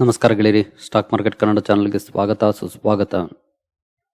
ನಮಸ್ಕಾರ ಗೆಳೆಯರಿ. Stock market Kannada ಚಾನಲ್ಗೆ ಸ್ವಾಗತ, ಸುಸ್ವಾಗತ.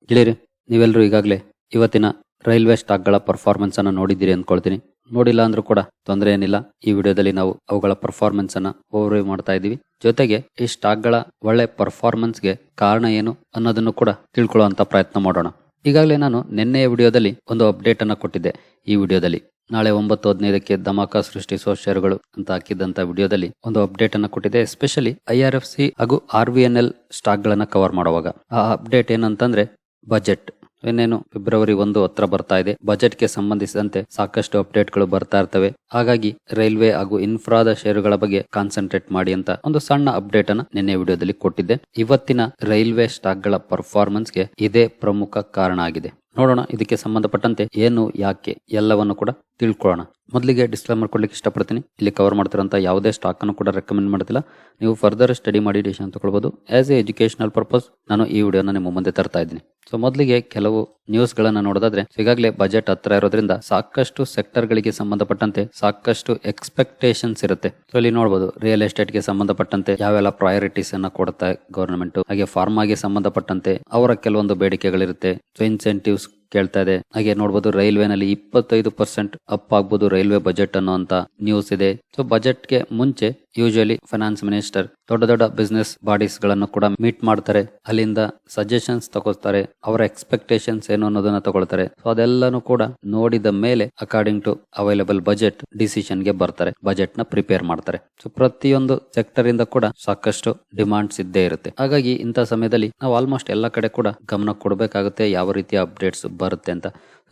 ಗೆಳೆಯರಿ, ನೀವೆಲ್ಲರೂ ಈಗಾಗಲೇ ಇವತ್ತಿನ ರೈಲ್ವೆ ಸ್ಟಾಕ್ಗಳ ಪರ್ಫಾರ್ಮೆನ್ಸ್ ಅನ್ನು ನೋಡಿದ್ದೀರಿ ಅಂದ್ಕೊಳ್ತೀನಿ. ನೋಡಿಲ್ಲ ಅಂದ್ರೂ ಕೂಡ ತೊಂದರೆ ಏನಿಲ್ಲ. ಈ ವಿಡಿಯೋದಲ್ಲಿ ನಾವು ಅವುಗಳ ಪರ್ಫಾರ್ಮೆನ್ಸ್ ಅನ್ನ ಓವರ್ವ್ಯೂ ಮಾಡ್ತಾ ಇದ್ದೀವಿ. ಜೊತೆಗೆ ಈ ಸ್ಟಾಕ್ಗಳ ಒಳ್ಳೆ ಪರ್ಫಾರ್ಮೆನ್ಸ್ಗೆ ಕಾರಣ ಏನು ಅನ್ನೋದನ್ನು ಕೂಡ ತಿಳ್ಕೊಳ್ಳುವಂತ ಪ್ರಯತ್ನ ಮಾಡೋಣ. ಈಗಾಗಲೇ ನಾನು ನಿನ್ನೆಯ ವಿಡಿಯೋದಲ್ಲಿ ಒಂದು ಅಪ್ಡೇಟ್ ಅನ್ನು ಕೊಟ್ಟಿದ್ದೆ. ಈ ವಿಡಿಯೋದಲ್ಲಿ ನಾಳೆ ಒಂಬತ್ತು ಹದಿನೈದಕ್ಕೆ ಧಮಾಕ ಸೃಷ್ಟಿಸುವ ಷೇರುಗಳು ಅಂತ ಹಾಕಿದ್ದಂಥ ವಿಡಿಯೋದಲ್ಲಿ ಒಂದು ಅಪ್ಡೇಟ್ ಅನ್ನು ಕೊಟ್ಟಿದೆ especially I R F C ಹಾಗೂ ಆರ್ ವಿ ಎನ್ ಎಲ್ ಸ್ಟಾಕ್ಗಳನ್ನು ಕವರ್ ಮಾಡುವಾಗ. ಆ ಅಪ್ಡೇಟ್ ಏನಂತಂದ್ರೆ ಬಜೆಟ್ ಇನ್ನೇನು ಫೆಬ್ರವರಿ ಒಂದು ಹತ್ರ ಬರ್ತಾ ಇದೆ. ಬಜೆಟ್ಗೆ ಸಂಬಂಧಿಸಿದಂತೆ ಸಾಕಷ್ಟು ಅಪ್ಡೇಟ್ಗಳು ಬರ್ತಾ ಇರ್ತವೆ. ಹಾಗಾಗಿ ರೈಲ್ವೆ ಹಾಗೂ ಇನ್ಫ್ರಾದ ಷೇರುಗಳ ಬಗ್ಗೆ ಕಾನ್ಸಂಟ್ರೇಟ್ ಮಾಡಿ ಅಂತ ಒಂದು ಸಣ್ಣ ಅಪ್ಡೇಟ್ ಅನ್ನ ನಿನ್ನೆ ವಿಡಿಯೋದಲ್ಲಿ ಕೊಟ್ಟಿದ್ದೆ. ಇವತ್ತಿನ ರೈಲ್ವೆ ಸ್ಟಾಕ್ಗಳ ಪರ್ಫಾರ್ಮೆನ್ಸ್ಗೆ ಇದೇ ಪ್ರಮುಖ ಕಾರಣ ಆಗಿದೆ. ನೋಡೋಣ ಇದಕ್ಕೆ ಸಂಬಂಧಪಟ್ಟಂತೆ ಏನು, ಯಾಕೆ, ಎಲ್ಲವನ್ನು ಕೂಡ ತಿಳ್ಕೊಳ್ಳೋಣ. ಮೊದಲಿಗೆ ಡಿಸ್ಕ್ಲೇಮರ್ ಮಾಡ್ಕೊಳ್ಲಿಕ್ಕೆ ಇಷ್ಟಪಡ್ತೀನಿ. ಇಲ್ಲಿ ಕವರ್ ಮಾಡ್ತಿರೋಂಥ ಯಾವುದೇ ಸ್ಟಾಕ್ ಅನ್ನು ಕೂಡ ರೆಕಮೆಂಡ್ ಮಾಡ್ತಿಲ್ಲ ನೀವು ಫರ್ದರ್ ಸ್ಟಡಿ ಮಾಡಿ ಡಿಸಿಷನ್ ತಗೊಳ್ಬೋದು. ಆ್ಯಸ್ ಎ ಎಜುಕೇಶನಲ್ ಪರ್ಪಸ್ ನಾನು ಈ ವಿಡಿಯೋನ ನಿಮ್ಮ ಮುಂದೆ ತರ್ತಾ ಇದ್ದೀನಿ. ಸೊ ಮೊದಲಿಗೆ ಕೆಲವು ನ್ಯೂಸ್ಗಳನ್ನು ನೋಡೋದಾದ್ರೆ ಈಗಾಗಲೇ ಬಜೆಟ್ ಹತ್ರ ಇರೋದ್ರಿಂದ ಸಾಕಷ್ಟು ಸೆಕ್ಟರ್ಗಳಿಗೆ ಸಂಬಂಧಪಟ್ಟಂತೆ ಸಾಕಷ್ಟು ಎಕ್ಸ್ಪೆಕ್ಟೇಷನ್ಸ್ ಇರುತ್ತೆ. ಸೊ ಇಲ್ಲಿ ನೋಡ್ಬೋದು ರಿಯಲ್ ಎಸ್ಟೇಟ್ಗೆ ಸಂಬಂಧಪಟ್ಟಂತೆ ಯಾವೆಲ್ಲ ಪ್ರಯಾರಿಟೀಸ್ ಅನ್ನು ಕೊಡುತ್ತೆ ಗವರ್ನಮೆಂಟ್ ಹಾಗೆ ಫಾರ್ಮಾಗೆ ಸಂಬಂಧಪಟ್ಟಂತೆ ಅವರ ಕೆಲವೊಂದು ಬೇಡಿಕೆಗಳಿರುತ್ತೆ. ಸೊ ಇನ್ಸೆಂಟಿವ್ಸ್ ಕೇಳ್ತಾ ಇದೆ. ಹಾಗೆ ನೋಡಬಹುದು ರೈಲ್ವೆನಲ್ಲಿ ಇಪ್ಪತ್ತೈದು ಪರ್ಸೆಂಟ್ ಅಪ್ ಆಗ್ಬೋದು ರೈಲ್ವೆ ಬಜೆಟ್ ಅನ್ನುವಂತ ನ್ಯೂಸ್ ಇದೆ. ಸೊ ಬಜೆಟ್ಗೆ ಮುಂಚೆ ಯೂಶಲಿ ಫೈನಾನ್ಸ್ ಮಿನಿಸ್ಟರ್ ದೊಡ್ಡ ದೊಡ್ಡ ಬಿಸ್ನೆಸ್ ಬಾಡೀಸ್ಗಳನ್ನು ಕೂಡ ಮೀಟ್ ಮಾಡ್ತಾರೆ. ಅಲ್ಲಿಂದ ಸಜೆಷನ್ಸ್ ತಗೋತಾರೆ ಅವರ ಎಕ್ಸ್ಪೆಕ್ಟೇಷನ್ಸ್ ಏನು ಅನ್ನೋದನ್ನ ತಗೊಳ್ತಾರೆ. ಸೊ ಅದೆಲ್ಲಾನು ಕೂಡ ನೋಡಿದ ಮೇಲೆ ಅಕಾರ್ಡಿಂಗ್ ಟು ಅವೈಲೇಬಲ್ ಬಜೆಟ್ ಡಿಸಿಷನ್ಗೆ ಬರ್ತಾರೆ. ಬಜೆಟ್ನ ಪ್ರಿಪೇರ್ ಮಾಡ್ತಾರೆ. ಸೊ ಪ್ರತಿಯೊಂದು ಸೆಕ್ಟರ್ ಇಂದ ಕೂಡ ಸಾಕಷ್ಟು ಡಿಮಾಂಡ್ಸ್ ಇದ್ದೇ ಇರುತ್ತೆ. ಹಾಗಾಗಿ ಇಂಥ ಸಮಯದಲ್ಲಿ ನಾವು ಆಲ್ಮೋಸ್ಟ್ ಎಲ್ಲ ಕಡೆ ಕೂಡ ಗಮನ ಕೊಡಬೇಕಾಗುತ್ತೆ. ಯಾವ ರೀತಿಯ ಅಪ್ಡೇಟ್ಸ್ ಬರುತ್ತೆ ಅಂತ.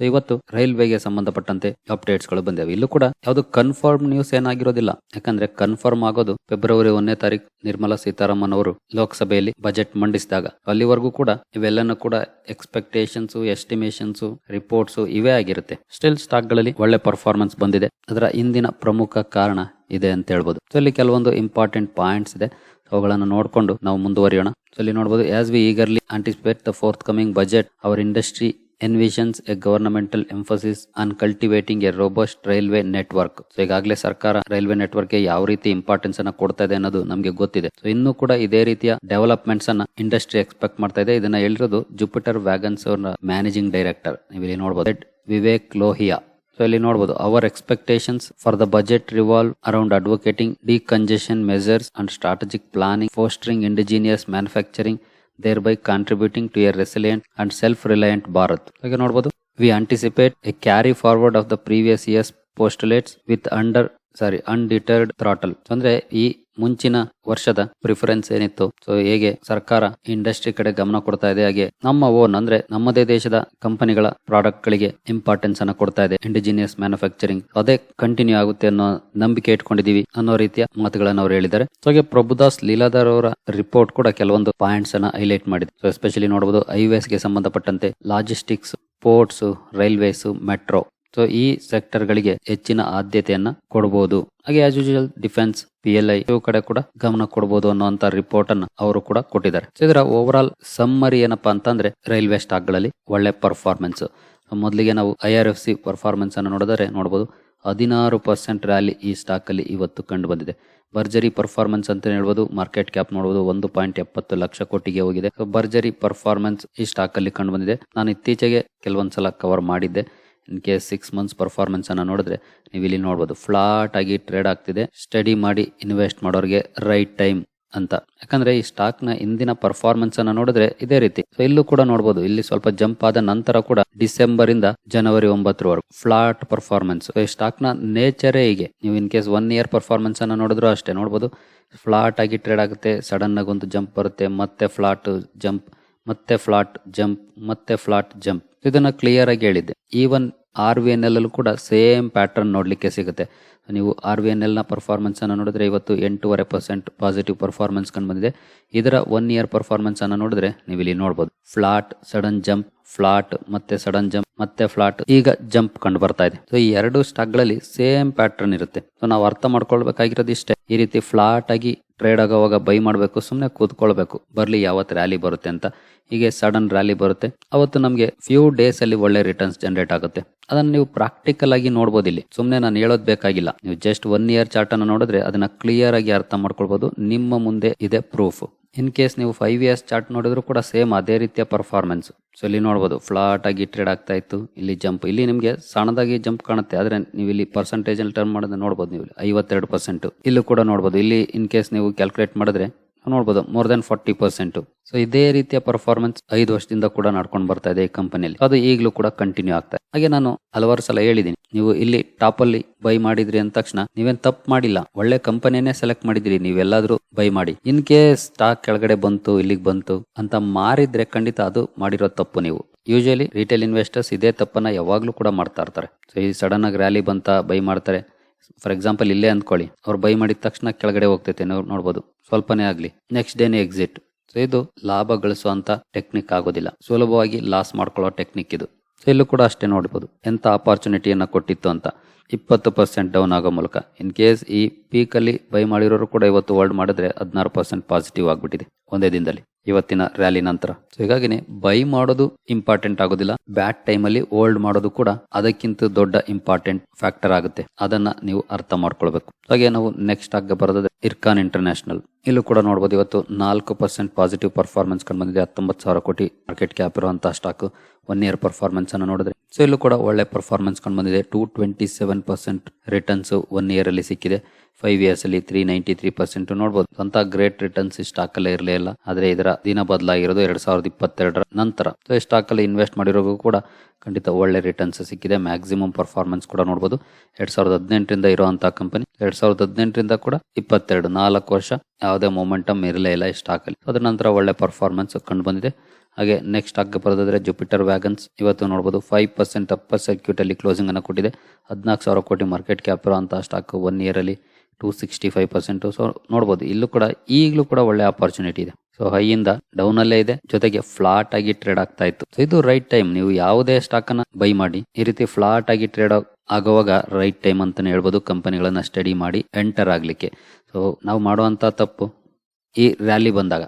ಇವತ್ತು ರೈಲ್ವೆಗೆ ಸಂಬಂಧಪಟ್ಟಂತೆ ಅಪ್ಡೇಟ್ಸ್ಗಳು ಬಂದಿವೆ. ಇಲ್ಲೂ ಕೂಡ ಯಾವುದು ಕನ್ಫರ್ಮ್ ನ್ಯೂಸ್ ಏನಾಗಿರೋದಿಲ್ಲ. ಯಾಕಂದ್ರೆ ಕನ್ಫರ್ಮ್ ಆಗೋದು ಫೆಬ್ರವರಿ ಒಂದನೇ ತಾರೀಕು ನಿರ್ಮಲಾ ಸೀತಾರಾಮನ್ ಅವರು ಲೋಕಸಭೆಯಲ್ಲಿ ಬಜೆಟ್ ಮಂಡಿಸಿದಾಗ. ಅಲ್ಲಿವರೆಗೂ ಕೂಡ ಇವೆಲ್ಲನೂ ಕೂಡ ಎಕ್ಸ್ಪೆಕ್ಟೇಷನ್ಸ್ ಎಸ್ಟಿಮೇಷನ್ಸ್ ರಿಪೋರ್ಟ್ಸ್ ಇವೇ ಆಗಿರುತ್ತೆ. ಸ್ಟಿಲ್ ಸ್ಟಾಕ್ಗಳಲ್ಲಿ ಒಳ್ಳೆ ಪರ್ಫಾರ್ಮೆನ್ಸ್ ಬಂದಿದೆ. ಅದರ ಇಂದಿನ ಪ್ರಮುಖ ಕಾರಣ ಇದೆ ಅಂತ ಹೇಳ್ಬೋದು. ಸೊ ಇಲ್ಲಿ ಕೆಲವೊಂದು ಇಂಪಾರ್ಟೆಂಟ್ ಪಾಯಿಂಟ್ಸ್ ಇದೆ. ಅವುಗಳನ್ನು ನೋಡಿಕೊಂಡು ನಾವು ಮುಂದುವರಿಯೋಣ. ಸೊ ಇಲ್ಲಿ ನೋಡಬಹುದು as we eagerly anticipate the forthcoming budget our industry envisions a governmental emphasis on cultivating a robust railway network so ಈಗಾಗಲೇ ಸರ್ಕಾರ ರೈಲ್ವೆ ನೆಟ್ವರ್ಕ್ಗೆ ಯಾವ ರೀತಿ ಇಂಪಾರ್ಟೆನ್ಸ್ ಅನ್ನ ಕೊಡ್ತಾ ಇದೆ ಅನ್ನೋದು ನಮಗೆ ಗೊತ್ತಿದೆ. ಸೊ ಇನ್ನು ಕೂಡ ಇದೇ ರೀತಿಯ ಡೆವಲಪ್ಮೆಂಟ್ಸ್ ಅನ್ನ ಇಂಡಸ್ಟ್ರಿ ಎಕ್ಸ್ಪೆಕ್ಟ್ ಮಾಡ್ತಾ ಇದೆ. ಇದನ್ನ ಹೇಳಿರೋದು ಜುಪಿಟರ್ ವ್ಯಾಗನ್ಸ್ ಅವರ ಮ್ಯಾನೇಜಿಂಗ್ ಡೈರೆಕ್ಟರ್ ನೀವು ಇಲ್ಲಿ ನೋಡಬಹುದು ವಿವೇಕ್ ಲೋಹಿಯಾ ಸೊ ಇಲ್ಲಿ ನೋಡಬಹುದು our expectations for the budget revolve around advocating decongestion measures and strategic planning fostering indigenous manufacturing thereby contributing to a resilient and self reliant Bharat ಹಾಗೆ ನೋಡಬಹುದು we anticipate a carry forward of the previous years postulates with under sorry undeterred throttle ಅಂದ್ರೆ ಈ ಮುಂಚಿನ ವರ್ಷದ preference ಏನಿತ್ತು? So ಹೇಗೆ ಸರ್ಕಾರ industry ಕಡೆ ಗಮನ ಕೊಡ್ತಾ ಇದೆ? ಹಾಗೆ ನಮ್ಮ ಓನ್ ಅಂದ್ರೆ ನಮ್ಮದೇ ದೇಶದ ಕಂಪನಿಗಳ ಪ್ರಾಡಕ್ಟ್ ಗಳಿಗೆ ಇಂಪಾರ್ಟೆನ್ಸ್ ಅನ್ನ ಕೊಡ್ತಾ ಇದೆ. ಇಂಡಿಜಿನಿಯಸ್ ಮ್ಯಾನುಫ್ಯಾಕ್ಚರಿಂಗ್ ಅದೇ ಕಂಟಿನ್ಯೂ ಆಗುತ್ತೆ ಅನ್ನೋ ನಂಬಿಕೆ ಇಟ್ಕೊಂಡಿದೀವಿ ಅನ್ನೋ ರೀತಿಯ ಮಾತುಗಳನ್ನು ಅವರು ಹೇಳಿದ್ದಾರೆ. ಸೊ ಹಾಗೆ ಪ್ರಭುದಾಸ್ ಲೀಲಾಧರ್ ಅವರ ರಿಪೋರ್ಟ್ ಕೂಡ ಕೆಲವೊಂದು ಪಾಯಿಂಟ್ಸ್ ಅನ್ನ ಹೈಲೈಟ್ ಮಾಡಿದೆ. ಸೊ ಎಸ್ಪೆಷಲಿ ನೋಡಬಹುದು ಹೈವೇಸ್ಗೆ ಸಂಬಂಧಪಟ್ಟಂತೆ logistics ports railways metro so ಈ ಸೆಕ್ಟರ್ ಗಳಿಗೆ ಹೆಚ್ಚಿನ ಆದ್ಯತೆಯನ್ನ ಕೊಡಬಹುದು ಹಾಗೆ as usual defence P L I ಕಡೆ ಕೂಡ ಗಮನ ಕೊಡಬಹುದು ಅನ್ನುವಂತ ರಿಪೋರ್ಟ್ ಅನ್ನ ಅವರು ಕೂಡ ಕೊಟ್ಟಿದ್ದಾರೆ. ಇದರ ಓವರ್ ಆಲ್ ಸಮ್ಮರಿ ಏನಪ್ಪಾ ಅಂತಂದ್ರೆ ರೈಲ್ವೆ ಸ್ಟಾಕ್ಗಳಲ್ಲಿ ಒಳ್ಳೆ ಪರ್ಫಾರ್ಮೆನ್ಸ್ ಮೊದಲಿಗೆ ನಾವು I R F C performance ಅನ್ನು ನೋಡಿದರೆ ನೋಡಬಹುದು ಹದಿನಾರು ಪರ್ಸೆಂಟ್ ರ್ಯಾಲಿ ಈ ಸ್ಟಾಕ್ ಅಲ್ಲಿ ಇವತ್ತು ಕಂಡು ಬಂದಿದೆ ಭರ್ಜರಿ ಪರ್ಫಾರ್ಮೆನ್ಸ್ ಅಂತ ಹೇಳ್ಬೋದು ಮಾರ್ಕೆಟ್ ಕ್ಯಾಪ್ ನೋಡಬಹುದು ಒಂದು ಪಾಯಿಂಟ್ ಎಪ್ಪತ್ತು ಲಕ್ಷ ಕೋಟಿಗೆ ಹೋಗಿದೆ. ಸೊ ಭರ್ಜರಿ ಪರ್ಫಾರ್ಮೆನ್ಸ್ ಈ ಸ್ಟಾಕ್ ಅಲ್ಲಿ ಕಂಡು ಬಂದಿದೆ ನಾನು ಇತ್ತೀಚೆಗೆ ಕೆಲವೊಂದ್ಸಲ ಕವರ್ ಮಾಡಿದ್ದೆ. In case six months performance ಅನ್ನ ನೋಡಿದ್ರೆ ನೀವು ಇಲ್ಲಿ ನೋಡಬಹುದು ಫ್ಲಾಟ್ ಆಗಿ ಟ್ರೇಡ್ ಆಗ್ತಿದೆ. ಸ್ಟಡಿ ಮಾಡಿ ಇನ್ವೆಸ್ಟ್ ಮಾಡೋರಿಗೆ ರೈಟ್ ಟೈಮ್ ಅಂತ. ಯಾಕಂದ್ರೆ ಈ ಸ್ಟಾಕ್ನ ಇಂದಿನ ಪರ್ಫಾರ್ಮೆನ್ಸ್ ಅನ್ನ ನೋಡಿದ್ರೆ ಇದೇ ರೀತಿ. ಸೊ ಇಲ್ಲೂ ಕೂಡ ನೋಡಬಹುದು ಇಲ್ಲಿ ಸ್ವಲ್ಪ ಜಂಪ್ ಆದ ನಂತರ ಕೂಡ ಡಿಸೆಂಬರ್ ಇಂದ ಜನವರಿ ಒಂಬತ್ತರವರೆಗೂ ಫ್ಲಾಟ್ ಪರ್ಫಾರ್ಮೆನ್ಸ್ ಈ ಸ್ಟಾಕ್ನ ನೇಚರೇ ಹೀಗೆ. ನೀವು in case one year performance ಅನ್ನ ನೋಡಿದ್ರು ಅಷ್ಟೇ ನೋಡಬಹುದು ಫ್ಲಾಟ್ ಆಗಿ ಟ್ರೇಡ್ ಆಗುತ್ತೆ ಸಡನ್ ಆಗಿ ಒಂದು ಜಂಪ್ ಬರುತ್ತೆ, ಮತ್ತೆ ಫ್ಲಾಟ್ ಜಂಪ್ ಮತ್ತೆ ಫ್ಲಾಟ್ ಜಂಪ್ ಮತ್ತೆ ಫ್ಲಾಟ್ ಜಂಪ್ ಇದನ್ನ ಕ್ಲಿಯರ್ ಆಗಿ ಹೇಳಿದ್ದೆ. Even R V N L ಅಲ್ಲೂ ಕೂಡ ಸೇಮ್ ಪ್ಯಾಟರ್ನ್ ನೋಡಲಿಕ್ಕೆ ಸಿಗುತ್ತೆ. ನೀವು ಆರ್ ವಿ ಎನ್ ಎಲ್ನ ನ ಪರ್ಫಾರ್ಮೆನ್ಸ್ ಅನ್ನು ನೋಡಿದ್ರೆ ಇವತ್ತು ಎಂಟೂವರೆ ಪರ್ಸೆಂಟ್ ಪಾಸಿಟಿವ್ ಪರ್ಫಾರ್ಮೆನ್ಸ್ ಕಂಡು ಬಂದಿದೆ. ಇದರ ಒನ್ ಇಯರ್ ಪರ್ಫಾರ್ಮೆನ್ಸ್ ಅನ್ನು ನೋಡಿದ್ರೆ ನೀವು ಇಲ್ಲಿ ನೋಡಬಹುದು ಫ್ಲಾಟ್ ಸಡನ್ ಜಂಪ್ ಫ್ಲಾಟ್ ಮತ್ತೆ ಸಡನ್ ಜಂಪ್ ಮತ್ತೆ ಫ್ಲಾಟ್ ಈಗ ಜಂಪ್ ಕಂಡು ಬರ್ತಾ ಇದೆ. ಸೊ ಈ ಎರಡು ಸ್ಟಾಕ್ಗಳಲ್ಲಿ ಸೇಮ್ ಪ್ಯಾಟರ್ನ್ ಇರುತ್ತೆ. ಸೊ ನಾವು ಅರ್ಥ ಮಾಡ್ಕೊಳ್ಬೇಕಾಗಿರೋದು ಇಷ್ಟೇ. ಈ ರೀತಿ ಫ್ಲಾಟ್ ಆಗಿ ಟ್ರೇಡ್ ಆಗೋವಾಗ ಬೈ ಮಾಡಬೇಕು ಸುಮ್ಮನೆ ಕೂತ್ಕೊಳ್ಬೇಕು. ಬರಲಿ ಯಾವತ್ತು ರ್ಯಾಲಿ ಬರುತ್ತೆ ಅಂತ. ಹೀಗೆ ಸಡನ್ ರ್ಯಾಲಿ ಬರುತ್ತೆ. ಅವತ್ತು ನಮಗೆ ಫ್ಯೂ ಡೇಸ್ ಅಲ್ಲಿ ಒಳ್ಳೆ ರಿಟರ್ನ್ಸ್ ಜನರೇಟ್ ಆಗುತ್ತೆ. ಅದನ್ನ ನೀವು ಪ್ರಾಕ್ಟಿಕಲ್ ಆಗಿ ನೋಡ್ಬೋದು ಇಲ್ಲಿ. ಸುಮ್ಮನೆ ನಾನು ಹೇಳೋದು ಬೇಕಾಗಿಲ್ಲ. ನೀವು ಜಸ್ಟ್ ಒನ್ ಇಯರ್ ಚಾರ್ಟ್ ಅನ್ನು ನೋಡಿದ್ರೆ ಅದನ್ನ ಕ್ಲಿಯರ್ ಆಗಿ ಅರ್ಥ ಮಾಡ್ಕೊಳ್ಬಹುದು ನಿಮ್ಮ ಮುಂದೆ ಇದೆ ಪ್ರೂಫ್ ಇನ್ ಕೇಸ್ ನೀವು ಫೈವ್ ಇಯರ್ಸ್ ಚಾರ್ಟ್ ನೋಡಿದ್ರು ಕೂಡ ಸೇಮ್ ಅದೇ ರೀತಿಯ ಪರ್ಫಾರ್ಮೆನ್ಸ್ ಸೊ ಇಲ್ಲಿ ನೋಡ್ಬೋದು ಫ್ಲಾಟ್ ಆಗಿ ಟ್ರೇಡ್ ಆಗ್ತಾ ಇತ್ತು. ಇಲ್ಲಿ ಜಂಪ್ ಇಲ್ಲಿ ನಿಮಗೆ ಸಣ್ಣದಾಗಿ ಜಂಪ್ ಕಾಣುತ್ತೆ, ಆದರೆ ನೀವು ಇಲ್ಲಿ ಪರ್ಸೆಂಟೇಜ್ ಟರ್ನ್ ಮಾಡೋದು ನೋಡ್ಬೋದು ನೀವು ಐವತ್ತೆರಡು ಪರ್ಸೆಂಟ್ ಇಲ್ಲೂ ಕೂಡ ನೋಡ್ಬೋದು, ಇಲ್ಲಿ ಇನ್ ಕೇಸ್ ನೀವು ಕ್ಯಾಲ್ಕುಲೇಟ್ ಮಾಡಿದ್ರೆ ನೋಡ್ಬೋದು more than forty percent so ಇದೇ ರೀತಿಯ ಪರ್ಫಾರ್ಮೆನ್ಸ್ ಐದು ವರ್ಷದಿಂದ ಕೂಡ ನಡ್ಕೊಂಡು ಬರ್ತಾ ಇದೆ ಈ ಕಂಪನಿಯಲ್ಲಿ ಅದು ಈಗಲೂ ಕೂಡ ಕಂಟಿನ್ಯೂ ಆಗ್ತಾ ಇದೆ. ಹಾಗೆ ನಾನು ಹಲವಾರು ಸಲ ಹೇಳಿದ್ದೀನಿ ನೀವು ಇಲ್ಲಿ ಟಾಪ್ ಅಲ್ಲಿ ಬೈ ಮಾಡಿದ್ರಿ ಅಂದ ತಕ್ಷಣ ನೀವೇನ್ ತಪ್ಪು ಮಾಡಿಲ್ಲ. ಒಳ್ಳೆ ಕಂಪನಿನೇ ಸೆಲೆಕ್ಟ್ ಮಾಡಿದ್ರಿ ನೀವೆಲ್ಲಾದ್ರೂ ಬೈ ಮಾಡಿ. ಇನ್ ಕೇಸ್ ಸ್ಟಾಕ್ ಕೆಳಗಡೆ ಬಂತು, ಇಲ್ಲಿಗೆ ಬಂತು ಅಂತ ಮಾರಿದ್ರೆ ಖಂಡಿತ ಅದು ಮಾಡಿರೋ ತಪ್ಪು ನೀವು. ಯೂಶಲಿ ರಿಟೇಲ್ ಇನ್ವೆಸ್ಟರ್ಸ್ ಇದೇ ತಪ್ಪನ್ನ ಯಾವಾಗ್ಲೂ ಕೂಡ ಮಾಡ್ತಾ ಇರ್ತಾರೆ. ಸೊ ಈ ಸಡನ್ ಆಗಿ ರ್ಯಾಲಿ ಬಂತ ಬೈ ಮಾಡ್ತಾರೆ. ಫಾರ್ ಎಕ್ಸಾಂಪಲ್ ಇಲ್ಲೇ ಅಂದ್ಕೊಳ್ಳಿ. ಅವ್ರು ಬೈ ಮಾಡಿದ ತಕ್ಷಣ ಕೆಳಗಡೆ ಹೋಗ್ತೈತೆ ನೋಡ್ಬೋದು. ಸ್ವಲ್ಪನೇ ಆಗಲಿ. ನೆಕ್ಸ್ಟ್ ಡೇನೇ ಎಕ್ಸಿಟ್ ಸೊ ಇದು ಲಾಭ ಗಳಿಸುವಂತ ಟೆಕ್ನಿಕ್ ಆಗೋದಿಲ್ಲ. ಸುಲಭವಾಗಿ ಲಾಸ್ ಮಾಡ್ಕೊಳ್ಳೋ ಟೆಕ್ನಿಕ್ ಇದು. ಸೊ ಇಲ್ಲೂ ಕೂಡ ಅಷ್ಟೇ ನೋಡ್ಬೋದು. ಎಂಥ ಅಪಾರ್ಚುನಿಟಿಯನ್ನ ಕೊಟ್ಟಿತ್ತು ಅಂತ. ಇಪ್ಪತ್ತು ಪರ್ಸೆಂಟ್ ಡೌನ್ ಆಗೋ ಮೂಲಕ. ಇನ್ ಕೇಸ್ ಈ ಪೀಕಲ್ಲಿ ಬೈ ಮಾಡಿರೋರು ಕೂಡ ಇವತ್ತು ಹೋಲ್ಡ್ ಮಾಡಿದ್ರೆ ಹದಿನಾರು ಪರ್ಸೆಂಟ್ ಪಾಸಿಟಿವ್ ಆಗ್ಬಿಟ್ಟಿದೆ. ಒಂದೇ ದಿನದಲ್ಲಿ. ಇವತ್ತಿನ ರ್ಯಾಲಿ ನಂತರ. ಸೊ ಹೀಗಾಗಿನೇ ಬೈ ಮಾಡೋದು ಇಂಪಾರ್ಟೆಂಟ್ ಆಗೋದಿಲ್ಲ. ಬ್ಯಾಡ್ ಟೈಮ್ ಅಲ್ಲಿ ಹೋಲ್ಡ್ ಮಾಡೋದು ಕೂಡ ಅದಕ್ಕಿಂತ ದೊಡ್ಡ ಇಂಪಾರ್ಟೆಂಟ್ ಫ್ಯಾಕ್ಟರ್ ಆಗುತ್ತೆ. ಅದನ್ನ ನೀವು ಅರ್ಥ ಮಾಡ್ಕೊಳ್ಬೇಕು. ಹಾಗೆ ನಾವು ನೆಕ್ಸ್ಟ್ ಆಗ ಬರೋದಾದ್ರೆ ಇರ್ಕಾನ್ ಇಂಟರ್ನ್ಯಾಷನಲ್ ಇಲ್ಲೂ ಕೂಡ ನೋಡಬಹುದು ಇವತ್ತು ನಾಲ್ಕು ಪರ್ಸೆಂಟ್ ಪಾಸಿಟಿವ್ ಪರ್ಫಾರ್ಮೆನ್ಸ್ ಕಂಡು ಬಂದಿದೆ. ಹತ್ತೊಂಬತ್ತು ಸಾವಿರ ಕೋಟಿ ಮಾರ್ಕೆಟ್ ಕ್ಯಾಪ್ ಇರುವಂತಹ ಸ್ಟಾಕ್ ಒನ್ ಇಯರ್ ಪರ್ಫಾರ್ಮೆನ್ಸ್ ಅನ್ನು ನೋಡಿದ್ರೆ ಸೊ ಇಲ್ಲೂ ಕೂಡ ಒಳ್ಳೆ ಪರ್ಫಾರ್ಮೆನ್ಸ್ ಕಂಡು ಬಂದಿದೆ. Two twenty seven percent returns one year ಅಲ್ಲಿ ಸಿಕ್ಕಿದೆ. ಫೈವ್ ಇಯರ್ಸ್ ಅಲ್ಲಿ ತ್ರೀ ನೈಂಟಿ ತ್ರೀ ಪರ್ಸೆಂಟ್ ನೋಡಬಹುದು ಅಂತ ಗ್ರೇಟ್ ರಿಟರ್ನ್ಸ್ ಈ ಸ್ಟಾಕ್ ಅಲ್ಲೇ ಇರಲಿಲ್ಲ ಆದ್ರೆ ಇದರ ದಿನ ಬದಲಾಗಿರೋದು ಎರಡ್ ಸಾವಿರದ ಇಪ್ಪತ್ತೆರಡರ ನಂತರ. ಸೊ ಈ ಸ್ಟಾಕ್ ಅಲ್ಲಿ ಇನ್ವೆಸ್ಟ್ ಮಾಡಿರೋದು ಕೂಡ ಖಂಡಿತ ಒಳ್ಳೆ ರಿಟರ್ನ್ಸ್ ಸಿಕ್ಕಿದೆ. ಮ್ಯಾಕ್ಸಿಮಮ್ ಪರ್ಫಾರ್ಮೆನ್ಸ್ ಕೂಡ ನೋಡಬಹುದು ಎರಡ್ ಸಾವಿರದ ಹದಿನೆಂಟರಿಂದ ಇರುವಂತಹ ಕಂಪನಿ ಎರಡ್ ಸಾವಿರದ ಹದಿನೆಂಟರಿಂದ ಕೂಡ ಇಪ್ಪತ್ತೆರಡು, ನಾಲ್ಕು ವರ್ಷ ಯಾವುದೇ ಮೊಮೆಂಟಮ್ ಇರಲೇ ಇಲ್ಲ ಈ ಸ್ಟಾಕ್ ಅಲ್ಲಿ. ಅದರ ನಂತರ ಒಳ್ಳೆ ಪರ್ಫಾರ್ಮೆನ್ಸ್ ಕಂಡು ಬಂದಿದೆ. ಹಾಗೆ ನೆಕ್ಸ್ಟ್ ಹಾಕಿ ಬರೋದಾದ್ರೆ ಜುಪಿಟರ್ ವ್ಯಾಗನ್ಸ್ ಇವತ್ತು ನೋಡ್ಬೋದು ಫೈವ್ ಪರ್ಸೆಂಟ್ ಅಪ್ಪರ್ ಸರ್ಕ್ಯೂಟ್ ಅಲ್ಲಿ ಕ್ಲೋಸಿಂಗ್ ಅನ್ನು ಕೊಟ್ಟಿದೆ. ಹದಿನಾಲ್ಕು ಸಾವಿರ ಕೋಟಿ ಮಾರ್ಕೆಟ್ ಕ್ಯಾಪ್ ಅಂತ ಸ್ಟಾಕ್ ಒನ್ ಇಯರ್ ಅಲ್ಲಿ two sixty five percent so ನೋಡ್ಬೋದು, ಇಲ್ಲೂ ಕೂಡ, ಈಗಲೂ ಕೂಡ ಒಳ್ಳೆ ಆಪರ್ಚುನಿಟಿ ಇದೆ. ಸೊ ಹೈಯಿಂದ ಡೌನ್ ಅಲ್ಲೇ ಇದೆ. ಜೊತೆಗೆ ಫ್ಲಾಟ್ ಆಗಿ ಟ್ರೇಡ್ ಆಗ್ತಾ ಇತ್ತು. ಸೊ ಇದು ರೈಟ್ ಟೈಮ್ ನೀವು ಯಾವುದೇ ಸ್ಟಾಕ್ ಅನ್ನ ಬೈ ಮಾಡಿ, ಈ ರೀತಿ ಫ್ಲಾಟ್ ಆಗಿ ಟ್ರೇಡ್ ಆಗುವಾಗ ರೈಟ್ ಟೈಮ್ ಅಂತಾನೆ ಹೇಳ್ಬೋದು. ಕಂಪನಿಗಳನ್ನ ಸ್ಟಡಿ ಮಾಡಿ ಎಂಟರ್ ಆಗ್ಲಿಕ್ಕೆ. ಸೊ ನಾವು ಮಾಡುವಂತ ತಪ್ಪು ಈ ರ್ಯಾಲಿ ಬಂದಾಗ.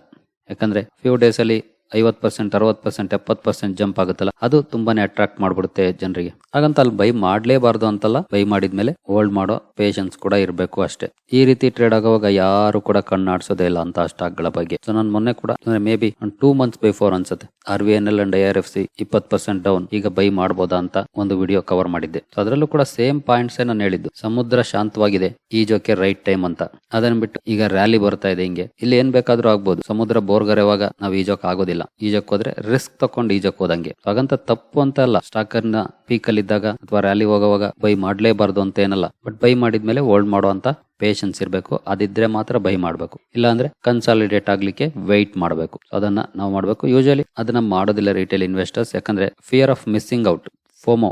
ಯಾಕಂದ್ರೆ ಫ್ಯೂ ಡೇಸ್ ಅಲ್ಲಿ ಐವತ್ ಪರ್ಸೆಂಟ್ ಅರವತ್ತು ಪರ್ಸೆಂಟ್ ಎಪ್ಪತ್ ಪರ್ಸೆಂಟ್ ಜಂಪ್ ಆಗುತ್ತಲ್ಲ? ಅದು ತುಂಬಾನೇ ಅಟ್ರಾಕ್ಟ್ ಮಾಡ್ಬಿಡುತ್ತೆ ಜನರಿಗೆ. ಹಾಗಂತ ಅಲ್ಲಿ ಬೈ ಮಾಡಲೇಬಾರ್ದು ಅಂತಲ್ಲ ಬೈ ಮಾಡಿದ್ಮೇಲೆ ಹೋಲ್ಡ್ ಮಾಡೋ ಪೇಷನ್ಸ್ ಕೂಡ ಇರಬೇಕು ಅಷ್ಟೇ. ಈ ರೀತಿ ಟ್ರೇಡ್ ಆಗುವಾಗ ಯಾರು ಕೂಡ ಕಣ್ಣಾಡ್ಸೋದೇ ಇಲ್ಲ ಅಂತ ಸ್ಟಾಕ್ಗಳ ಬಗ್ಗೆ. ಸೊ ನಾನು ಮೊನ್ನೆ ಕೂಡ maybe two months before ಅನ್ಸುತ್ತೆ. R V N L and I R F C ಇಪ್ಪತ್ ಪರ್ಸೆಂಟ್ ಡೌನ್ ಈಗ ಬೈ ಮಾಡಬಹುದಾ ಅಂತ ಒಂದು ವಿಡಿಯೋ ಕವರ್ ಮಾಡಿದ್ದೆ. ಅದರಲ್ಲೂ ಕೂಡ ಸೇಮ್ ಪಾಯಿಂಟ್ಸ್ ನಾನು ಹೇಳಿದ್ದು. ಸಮುದ್ರ ಶಾಂತವಾಗಿದೆ, ಈಜೋಕೆ ರೈಟ್ ಟೈಮ್ ಅಂತ. ಅದನ್ನ ಬಿಟ್ಟು ಈಗ ರ್ಯಾಲಿ ಬರ್ತಾ ಇದೆ ಹಿಂಗೆ. ಇಲ್ಲಿ ಏನ್ ಬೇಕಾದ್ರೂ ಆಗ್ಬೋದು. ಸಮುದ್ರ ಬೋರ್ಗರೆವಾಗ ನಾವು ಈಜೋಕ್ ಆಗೋದಿಲ್ಲ. ಈಜಕ್ ಹೋದ್ರೆ ರಿಸ್ಕ್ ತಕೊಂಡು ಈಜಕ್ ಹೋದಂಗೆ. ಹಾಗಂತ ತಪ್ಪು ಅಂತ ಅಲ್ಲ. ಸ್ಟಾಕರ್ನ ಪೀಕ್ ಅಲ್ಲಿ ಇದ್ದಾಗ ಅಥವಾ ರ್ಯಾಲಿ ಹೋಗುವಾಗ ಬೈ ಮಾಡ್ಲೇಬಾರ್ದು ಅಂತ ಏನಲ್ಲ. ಬಟ್ ಬೈ ಮಾಡಿದ್ಮೇಲೆ ಹೋಲ್ಡ್ ಮಾಡುವಂತ ಪೇಷನ್ಸ್ ಇರಬೇಕು. ಅದಿದ್ರೆ ಮಾತ್ರ ಬೈ ಮಾಡಬೇಕು. ಇಲ್ಲಾಂದ್ರೆ ಕನ್ಸಾಲಿಡೇಟ್ ಆಗ್ಲಿಕ್ಕೆ ವೆಯ್ಟ್ ಮಾಡಬೇಕು. ಅದನ್ನ ನಾವು ಮಾಡಬೇಕು. ಯೂಶಲಿ ಅದನ್ನ ಮಾಡೋದಿಲ್ಲ ರಿಟೇಲ್ ಇನ್ವೆಸ್ಟರ್ಸ್ ಯಾಕಂದ್ರೆ fear of missing out FOMO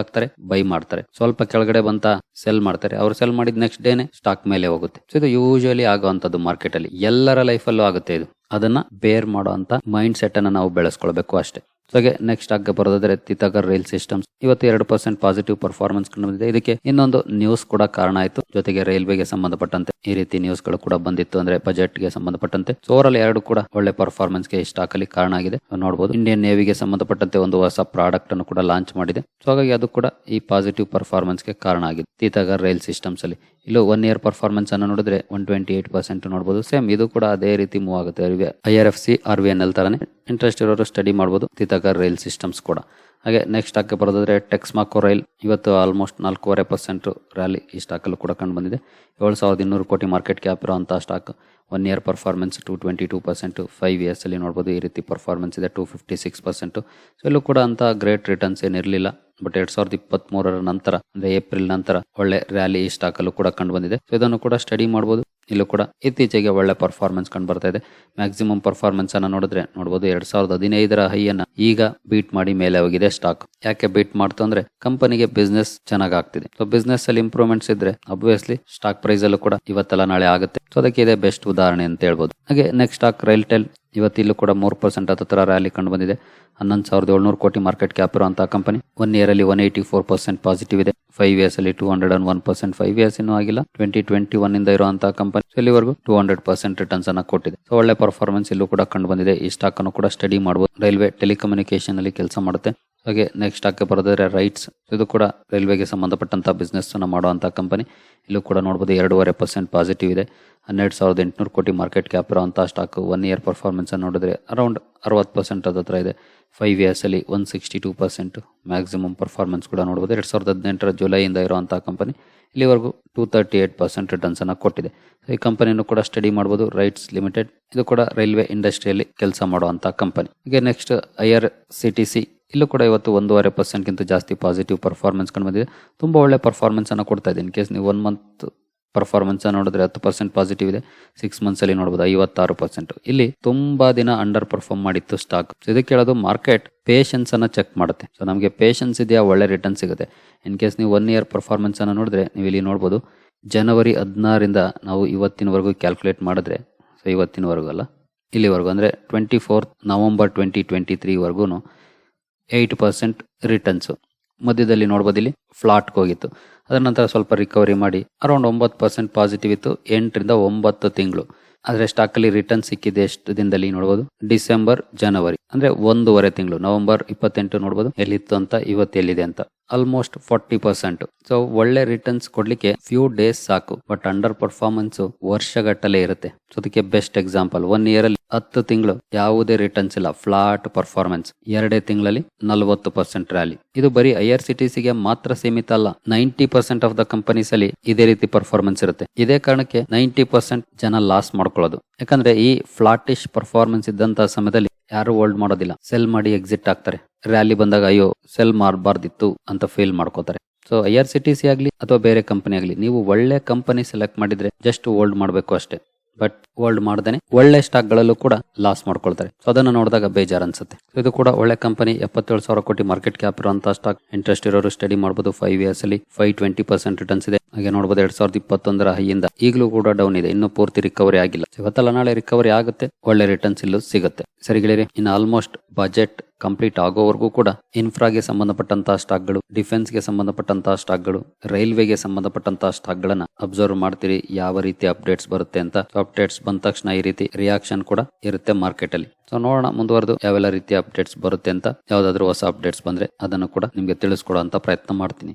ಹಾಕ್ತಾರೆ, ಬೈ ಮಾಡ್ತಾರೆ. ಸ್ವಲ್ಪ ಕೆಳಗಡೆ ಬಂತ ಸೆಲ್ ಮಾಡ್ತಾರೆ. ಅವ್ರು ಸೆಲ್ ಮಾಡಿದ ನೆಕ್ಸ್ಟ್ ಡೇನೆ ಸ್ಟಾಕ್ ಮೇಲೆ ಹೋಗುತ್ತೆ. ಸೊ ಇದು ಯೂಶಲಿ ಆಗುವಂತದ್ದು ಮಾರ್ಕೆಟ್ ಅಲ್ಲಿ. ಎಲ್ಲರ ಲೈಫಲ್ಲೂ ಆಗುತ್ತೆ ಇದು. ಅದನ್ನ ಬೇರ್ ಮಾಡುವಂತ ಮೈಂಡ್ ಸೆಟ್ ಅನ್ನ ನಾವು ಬೆಳೆಸ್ಕೊಳ್ಬೇಕು ಅಷ್ಟೇ. ಹಾಗೆ ನೆಕ್ಸ್ಟ್ ಆಗ ಬರೋದಾದ್ರೆ ತಿತಗರ್ ರೈಲ್ ಸಿಸ್ಟಮ್ಸ್ ಇವತ್ತು ಎರಡು ಪರ್ಸೆಂಟ್ ಪಾಸಿಟಿವ್ ಪರ್ಫಾರ್ಮೆನ್ಸ್ ಕಂಡು ಬಂದಿದೆ ಇದಕ್ಕೆ ಇನ್ನೊಂದು ನ್ಯೂಸ್ ಕೂಡ ಕಾರಣ ಆಯಿತು. ಜೊತೆಗೆ ರೈಲ್ವೆಗೆ ಸಂಬಂಧಪಟ್ಟಂತೆ ಈ ರೀತಿ ನ್ಯೂಸ್ಗಳು ಕೂಡ ಬಂದಿತ್ತು ಅಂದ್ರೆ ಬಜೆಟ್ಗೆ ಸಂಬಂಧಪಟ್ಟಂತೆ. ಓವರ್ ಎರಡು ಕೂಡ ಒಳ್ಳೆ ಪರ್ಫಾರ್ಮೆನ್ಸ್ಗೆ ಸ್ಟಾಕ್ ಅಲ್ಲಿ ಕಾರಣ ಆಗಿದೆ. ನೋಡಬಹುದು ಇಂಡಿಯನ್ ನೇವಿಗೆ ಸಂಬಂಧಪಟ್ಟಂತೆ ಒಂದು ಹೊಸ ಪ್ರಾಡಕ್ಟ್ ಅನ್ನು ಕೂಡ ಲಾಂಚ್ ಮಾಡಿದೆ. ಸೊ ಹಾಗಾಗಿ ಅದು ಕೂಡ ಈ ಪಾಸಿಟಿವ್ ಪರ್ಫಾರ್ಮೆನ್ಸ್ಗೆ ಕಾರಣ ಆಗಿದೆ. ತೀತಗರ್ ರೈಲ್ ಸಿಸ್ಟಮ್ಸ್ ಅಲ್ಲಿ ಇಲ್ಲಿ ಒನ್ ಇಯರ್ ಪರ್ಫಾರ್ಮೆನ್ಸ್ ಅನ್ನು ನೋಡಿದ್ರೆ ಒನ್ ಟ್ವೆಂಟಿ ಏಟ್ ಪರ್ಸೆಂಟ್ ನೋಡಬಹುದು ಸೇಮ್ ಇದು ಕೂಡ ಅದೇ ರೀತಿ ಮೂವ್ ಆಗುತ್ತೆ. I R F C R V N L ತರನೇ. ಇಂಟ್ರೆಸ್ಟ್ ಇರೋರು ಸ್ಟಡಿ ಮಾಡಬಹುದು ತಿತಕ ರೈಲ್ ಸಿಸ್ಟಮ್ಸ್ ಕೂಡ. ಹಾಗೆ ನೆಕ್ಸ್ಟ್ ಹಾಕಿ ಬರೋದಾದ್ರೆ ಟೆಕ್ಸ್ಮಾಕೋ ರೈಲ್ ಇವತ್ತು ಆಲ್ಮೋಸ್ಟ್ ನಾಲ್ಕೂವರೆ ಪರ್ಸೆಂಟ್ ರ್ಯಾಲಿ ಈ ಸ್ಟಾಕಲ್ಲೂ ಕೂಡ ಕಂಡು ಬಂದಿದೆ. ಏಳು ಸಾವಿರದ ಇನ್ನೂರು ಕೋಟಿ ಮಾರ್ಕೆಟ್ ಕ್ಯಾಪ್ ಇರುವಂತಹ stock one year performance two twenty two percent five ಇಯರ್ಸಲ್ಲಿ ಅಲ್ಲಿ ನೋಡಬಹುದು ಈ ರೀತಿ ಪರ್ಫಾರ್ಮೆನ್ಸ್ ಇದೆ two fifty six percent so ಇಲ್ಲೂ ಕೂಡ ಅಂತ ಗ್ರೇಟ್ ರಿಟರ್ನ್ಸ್ ಏನಿರಲಿಲ್ಲ ಬಟ್ ಎರಡು ಸಾವಿರದ ಇಪ್ಪತ್ತ್ ಮೂರರ ನಂತರ, ಅಂದರೆ ಏಪ್ರಿಲ್ ನಂತರ ಒಳ್ಳೆ ರ್ಯಾಲಿ ಈ ಸ್ಟಾಕಲ್ಲೂ ಕೂಡ ಕಂಡು ಬಂದಿದೆ. ಸೊ ಇದನ್ನು ಕೂಡ ಸ್ಟಡಿ ಮಾಡಬಹುದು ಇಲ್ಲೂ ಕೂಡ ಇತ್ತೀಚೆಗೆ ಒಳ್ಳೆ ಪರ್ಫಾರ್ಮೆನ್ಸ್ ಕಂಡು ಬರ್ತಾ ಇದೆ. ಮ್ಯಾಕ್ಸಿಮಮ್ ಪರ್ಫಾರ್ಮೆನ್ಸ್ ಅನ್ನ ನೋಡಿದ್ರೆ ನೋಡಬಹುದು ಎರಡ್ ಸಾವಿರದ ಹದಿನೈದರ ಹೈಯನ್ನ ಈಗ ಬೀಟ್ ಮಾಡಿ ಮೇಲೆ ಹೋಗಿದೆ ಸ್ಟಾಕ್ ಯಾಕೆ ಬೀಟ್ ಮಾಡ್ತು ಅಂದ್ರೆ ಕಂಪನಿಗೆ ಬಿಸ್ನೆಸ್ ಚೆನ್ನಾಗಿ ಆಗ್ತಿದೆ. ಸೊ ಬಿಸ್ನೆಸ್ ಅಲ್ಲಿ ಇಂಪ್ರೂವ್ಮೆಂಟ್ಸ್ ಇದ್ರೆ ಅಬ್ವಿಯಸ್ಲಿ ಸ್ಟಾಕ್ ಪ್ರೈಸ್ ಅಲ್ಲೂ ಕೂಡ ಇವತ್ತೆಲ್ಲ ನಾಳೆ ಆಗುತ್ತೆ. ಸೊ ಅದಕ್ಕೆ ಇದೆ ಬೆಸ್ಟ್ ಉದಾಹರಣೆ ಅಂತ ಹೇಳ್ಬೋದು. ಹಾಗೆ ನೆಕ್ಸ್ಟ್ ಸ್ಟಾಕ್ ರೈಲ್ಟೆಲ್ ಇವತ್ತಿಲ್ಲೂ ಕೂಡ ಮೂರು ಪರ್ಸೆಂಟ್ ಹತ್ತಿರ ರ್ಯಾಲಿ ಕಂಡು ಬಂದಿದೆ. ಹನ್ನೊಂದು ಸಾವಿರದ ಏಳ್ನೂರು ಕೋಟಿ ಮಾರ್ಕೆಟ್ ಕ್ಯಾಪ್ ಇರುವಂತಹ ಕಂಪನಿ ಒನ್ ಇಯರ್ ಅಲ್ಲಿ one eighty four percent positive ಇದೆ. ಫೈವ್ ಇಯರ್ಸ್ ಅಲ್ಲಿ two hundred and one percent five years ಇನ್ನೂ ಆಗಿಲ್ಲ. ಟ್ವೆಂಟಿ ಟ್ವೆಂಟಿ ಒನ್ ಇಂದ ಇರುವಂತಹ ಕಂಪನಿ ಇಲ್ಲಿವರೆಗೂ ಟೂ ಹಂಡ್ರೆಡ್ ಪರ್ಸೆಂಟ್ ರಿಟರ್ನ್ಸ್ ಅನ್ನ ಕೊಟ್ಟಿದೆ. ಸೊ ಒಳ್ಳೆ ಪರ್ಫಾರ್ಮೆನ್ಸ್ ಇಲ್ಲೂ ಕೂಡ ಕಂಡು ಬಂದಿದೆ. ಈ ಸ್ಟಾಕ್ ಅನ್ನು ಕೂಡ ಸ್ಟಡಿ ಮಾಡಬಹುದು ರೈಲ್ವೆ ಟೆಲಿಕಮ್ಯುನಿಕೇಶನ್ ಅಲ್ಲಿ ಕೆಲಸ ಮಾಡುತ್ತೆ. ಹಾಗೆ ನೆಕ್ಸ್ಟ್ ಹಾಕಿ ಬರೋದಾದ್ರೆ ರೈಟ್ಸ್ ಇದು ಕೂಡ ರೈಲ್ವೆಗೆ ಸಂಬಂಧಪಟ್ಟಂತ ಬಿಸ್ನೆಸ್ಸನ್ನು ಮಾಡುವಂಥ ಕಂಪನಿ ಇಲ್ಲೂ ಕೂಡ ನೋಡಬಹುದು ಎರಡೂವರೆ ಪರ್ಸೆಂಟ್ ಪಾಸಿಟಿವ್ ಇದೆ. ಹನ್ನೆರಡು ಸಾವಿರದ ಎಂಟುನೂರು ಕೋಟಿ ಮಾರ್ಕೆಟ್ ಕ್ಯಾಪ್ ಇರುವಂತಹ ಸ್ಟಾಕ್ ಒನ್ ಇಯರ್ ಪರ್ಫಾರ್ಮೆನ್ಸ್ ಅನ್ನು ನೋಡಿದ್ರೆ ಅರೌಂಡ್ ಅರವತ್ತು ಪರ್ಸೆಂಟ್ ಅದ ಹತ್ರ ಇದೆ. ಫೈವ್ ಇಯರ್ಸ್ ಅಲ್ಲಿ one sixty two percent maximum performance ಕೂಡ ನೋಡಬಹುದು ಎರಡು ಸಾವಿರದ ಹದಿನೆಂಟರ ಜುಲೈಯಿಂದ ಇರುವಂಥ ಕಂಪನಿ ಇಲ್ಲಿವರೆಗೂ two thirty eight percent returns ಅನ್ನ ಕೊಟ್ಟಿದೆ. ಈ ಕಂಪನಿಯನ್ನು ಕೂಡ ಸ್ಟಡಿ ಮಾಡಬಹುದು ರೈಟ್ಸ್ ಲಿಮಿಟೆಡ್ ಇದು ಕೂಡ ರೈಲ್ವೆ ಇಂಡಸ್ಟ್ರಿಯಲ್ಲಿ ಕೆಲಸ ಮಾಡುವಂಥ ಕಂಪನಿ ಈಗ next I R C T C ಇಲ್ಲೂ ಕೂಡ ಇವತ್ತು ಒಂದೂವರೆ ಪರ್ಸೆಂಟ್ಗಿಂತ ಜಾಸ್ತಿ ಪಾಸಿಟಿವ್ ಪರ್ಫಾರ್ಮೆನ್ಸ್ ಕಂಡು ಬಂದಿದೆ. ತುಂಬ ಒಳ್ಳೆ ಪರ್ಫಾರ್ಮೆನ್ಸನ್ನು ಕೊಡ್ತಾ ಇದೆ. ಇನ್ ಕೇಸ್ ನೀವು ಒನ್ ಮಂತ್ ಪರ್ಫಾರ್ಮೆನ್ಸ್ ನೋಡಿದ್ರೆ ಹತ್ತು ಪರ್ಸೆಂಟ್ ಪಾಸಿಟಿವ್ ಇದೆ. ಸಿಕ್ಸ್ ಮಂತ್ಸ್ ಅಲ್ಲಿ ನೋಡಬಹುದು ಐವತ್ತಾರು ಪರ್ಸೆಂಟ್ ಇಲ್ಲಿ ತುಂಬಾ ದಿನ ಅಂಡರ್ ಪರ್ಫಾರ್ಮ್ ಮಾಡಿತ್ತು ಸ್ಟಾಕ್ ಇದಕ್ಕೆ ಹೇಳೋದು ಮಾರ್ಕೆಟ್ ಪೇಷನ್ಸ್ ಅನ್ನ ಚೆಕ್ ಮಾಡುತ್ತೆ. ಸೊ ನಮಗೆ ಪೇಷನ್ಸ್ ಇದೆಯಾ? ಒಳ್ಳೆ ರಿಟರ್ನ್ ಸಿಗುತ್ತೆ. ಇನ್ ಕೇಸ್ ನೀವು ಒನ್ ಇಯರ್ ಪರ್ಫಾರ್ಮೆನ್ಸ್ ಅನ್ನು ನೋಡಿದ್ರೆ ನೀವು ಇಲ್ಲಿ ನೋಡಬಹುದು ಜನವರಿ ಹದಿನಾರಿಂದ ನಾವು ಇವತ್ತಿನವರೆಗೂ ಕ್ಯಾಲ್ಕುಲೇಟ್ ಮಾಡಿದ್ರೆ ಸೊ ಇವತ್ತಿನವರೆಗೂ ಅಲ್ಲ, ಇಲ್ಲಿವರೆಗೂ ಅಂದ್ರೆ twenty fourth November twenty twenty ತ್ರೀವರೆಗೂ eight percent returns ಮಧ್ಯದಲ್ಲಿ ನೋಡ್ಬೋದು ಇಲ್ಲಿ ಫ್ಲಾಟ್ಗೆ ಹೋಗಿತ್ತು. ಅದರ ನಂತರ ಸ್ವಲ್ಪ ರಿಕವರಿ ಮಾಡಿ ಅರೌಂಡ್ ಒಂಬತ್ತು ಪರ್ಸೆಂಟ್ ಪಾಸಿಟಿವ್ ಇತ್ತು, ಎಂಟರಿಂದ ಒಂಬತ್ತು ತಿಂಗಳು. ಆದರೆ ಸ್ಟಾಕಲ್ಲಿ ರಿಟರ್ನ್ ಸಿಕ್ಕಿದೆ ಎಷ್ಟು ದಿನದಲ್ಲಿ ನೋಡ್ಬೋದು? ಡಿಸೆಂಬರ್ ಜನವರಿ ಅಂದರೆ ಒಂದೂವರೆ ತಿಂಗಳು. ನವೆಂಬರ್ ಇಪ್ಪತ್ತೆಂಟು ನೋಡ್ಬೋದು ಎಲ್ಲಿತ್ತು ಅಂತ, ಇವತ್ತು ಎಲ್ಲಿದೆ ಅಂತ. ಆಲ್ಮೋಸ್ಟ್ ಫಾರ್ಟಿ ಪರ್ಸೆಂಟ್ ಸೊ ಒಳ್ಳೆ ರಿಟರ್ನ್ಸ್ ಕೊಡ್ಲಿಕ್ಕೆ ಫ್ಯೂ ಡೇಸ್ ಸಾಕು ಬಟ್ ಅಂಡರ್ ಪರ್ಫಾರ್ಮೆನ್ಸ್ ವರ್ಷಗಟ್ಟಲೆ ಇರುತ್ತೆ. ಸೊ ಅದಕ್ಕೆ ಬೆಸ್ಟ್ ಎಕ್ಸಾಂಪಲ್ ಒನ್ ಇಯರ್ ಅಲ್ಲಿ ಹತ್ತು ತಿಂಗಳು ಯಾವುದೇ ರಿಟರ್ನ್ಸ್ ಇಲ್ಲ ಫ್ಲಾಟ್ ಪರ್ಫಾರ್ಮೆನ್ಸ್ ಎರಡೇ ತಿಂಗಳಲ್ಲಿ ನಲವತ್ತು ಪರ್ಸೆಂಟ್ ರ್ಯಾಲಿ ಇದು ಬರೀ ಐ ಆರ್ ಸಿ ಟಿ ಸಿಗೆ ಮಾತ್ರ ಸೀಮಿತ ಅಲ್ಲ ninety percent of the companies ಅಲ್ಲಿ ಇದೇ ರೀತಿ ಪರ್ಫಾರ್ಮೆನ್ಸ್ ಇರುತ್ತೆ. ಇದೇ ಕಾರಣಕ್ಕೆ ನೈಂಟಿ ಪರ್ಸೆಂಟ್ ಜನ ಲಾಸ್ ಮಾಡ್ಕೊಳ್ಳೋದು. ಯಾಕಂದ್ರೆ ಈ ಫ್ಲಾಟಿಶ್ ಪರ್ಫಾರ್ಮೆನ್ಸ್ ಇದ್ದಂತಹ ಸಮಯದಲ್ಲಿ ಯಾರು ಹೋಲ್ಡ್ ಮಾಡೋದಿಲ್ಲ. ಸೆಲ್ ಮಾಡಿ ಎಕ್ಸಿಟ್ ಆಗ್ತಾರೆ ರ್ಯಾಲಿ ಬಂದಾಗ ಅಯ್ಯೋ ಸೆಲ್ ಮಾಡಬಾರ್ದಿತ್ತು ಅಂತ ಫೀಲ್ ಮಾಡ್ಕೋತಾರೆ. So I R C T C ಆಗಲಿ ಅಥವಾ ಬೇರೆ ಕಂಪನಿ ಆಗಲಿ, ನೀವು ಒಳ್ಳೆ ಕಂಪನಿ ಸೆಲೆಕ್ಟ್ ಮಾಡಿದ್ರೆ ಜಸ್ಟ್ ಹೋಲ್ಡ್ ಮಾಡಬೇಕು ಅಷ್ಟೇ. ಬಟ್ ಹೋಲ್ಡ್ ಮಾಡ್ದೇನೆ ಒಳ್ಳೆ ಸ್ಟಾಕ್ ಗಳಲ್ಲೂ ಕೂಡ ಲಾಸ್ ಮಾಡ್ಕೊಳ್ತಾರೆ. ಸೊ ಅದನ್ನ ನೋಡಿದಾಗ ಬೇಜಾರು ಅನ್ಸುತ್ತೆ. ಇದು ಕೂಡ ಒಳ್ಳೆ ಕಂಪನಿ ಎಪ್ಪತ್ತೇಳು ಸಾವಿರ ಕೋಟಿ ಮಾರ್ಕೆಟ್ ಕ್ಯಾಪ್ ಇರುವಂತಹ ಸ್ಟಾಕ್ ಇಂಟ್ರೆಸ್ಟ್ ಇರೋರು ಸ್ಟಡಿ ಮಾಡಬಹುದು ಫೈವ್ ಇಯರ್ಸ್ ಅಲ್ಲಿ ಫೈವ್ ಟ್ವೆಂಟಿ ಪರ್ಸೆಂಟ್ ರಿಟರ್ನ್ಸ್ ಇದೆ. ಹಾಗೆ ನೋಡಬಹುದು ಎರಡ್ ಸಾವಿರದ ಇಪ್ಪತ್ತೊಂದರ ಹೈಯಿಂದ ಈಗಲೂ ಕೂಡ ಡೌನ್ ಇದೆ. ಇನ್ನು ಪೂರ್ತಿ ರಿಕವರಿ ಆಗಿಲ್ಲ. ಇವತ್ತಲ್ಲ ನಾಳೆ ರಿಕವರಿ ಆಗುತ್ತೆ. ಒಳ್ಳೆ ರಿಟರ್ನ್ಸ್ ಇಲ್ಲೂ ಸಿಗುತ್ತೆ. ಸರಿ ಗೆಳೆಯರಿ, ಇನ್ನು ಆಲ್ಮೋಸ್ಟ್ ಬಜೆಟ್ ಕಂಪ್ಲೀಟ್ ಆಗೋವರೆಗೂ ಕೂಡ ಇನ್ಫ್ರಾಗೆ ಸಂಬಂಧಪಟ್ಟಂತಹ ಸ್ಟಾಕ್ಗಳು ಡಿಫೆನ್ಸ್ಗೆ ಸಂಬಂಧಪಟ್ಟಂತಹ ಸ್ಟಾಕ್ಗಳು ರೈಲ್ವೆಗೆ ಸಂಬಂಧಪಟ್ಟಂತಹ ಸ್ಟಾಕ್ಗಳನ್ನ ಅಬ್ಸರ್ವ್ ಮಾಡ್ತೀರಿ. ಯಾವ ರೀತಿ ಅಪ್ಡೇಟ್ಸ್ ಬರುತ್ತೆ ಅಂತ. ಅಪ್ಡೇಟ್ಸ್ ಬಂದ ತಕ್ಷಣ ಈ ರೀತಿ ರಿಯಾಕ್ಷನ್ ಕೂಡ ಇರುತ್ತೆ ಮಾರ್ಕೆಟ್ ಅಲ್ಲಿ. ಸೊ ನೋಡೋಣ ಮುಂದುವರೆದು ಯಾವೆಲ್ಲ ರೀತಿಯ ಅಪ್ಡೇಟ್ಸ್ ಬರುತ್ತೆ ಅಂತ. ಯಾವ್ದಾದ್ರು ಹೊಸ ಅಪ್ಡೇಟ್ಸ್ ಬಂದ್ರೆ ಅದನ್ನು ಕೂಡ ನಿಮ್ಗೆ ತಿಳಿಸ್ಕೊಡೋ ಪ್ರಯತ್ನ ಮಾಡ್ತೀನಿ.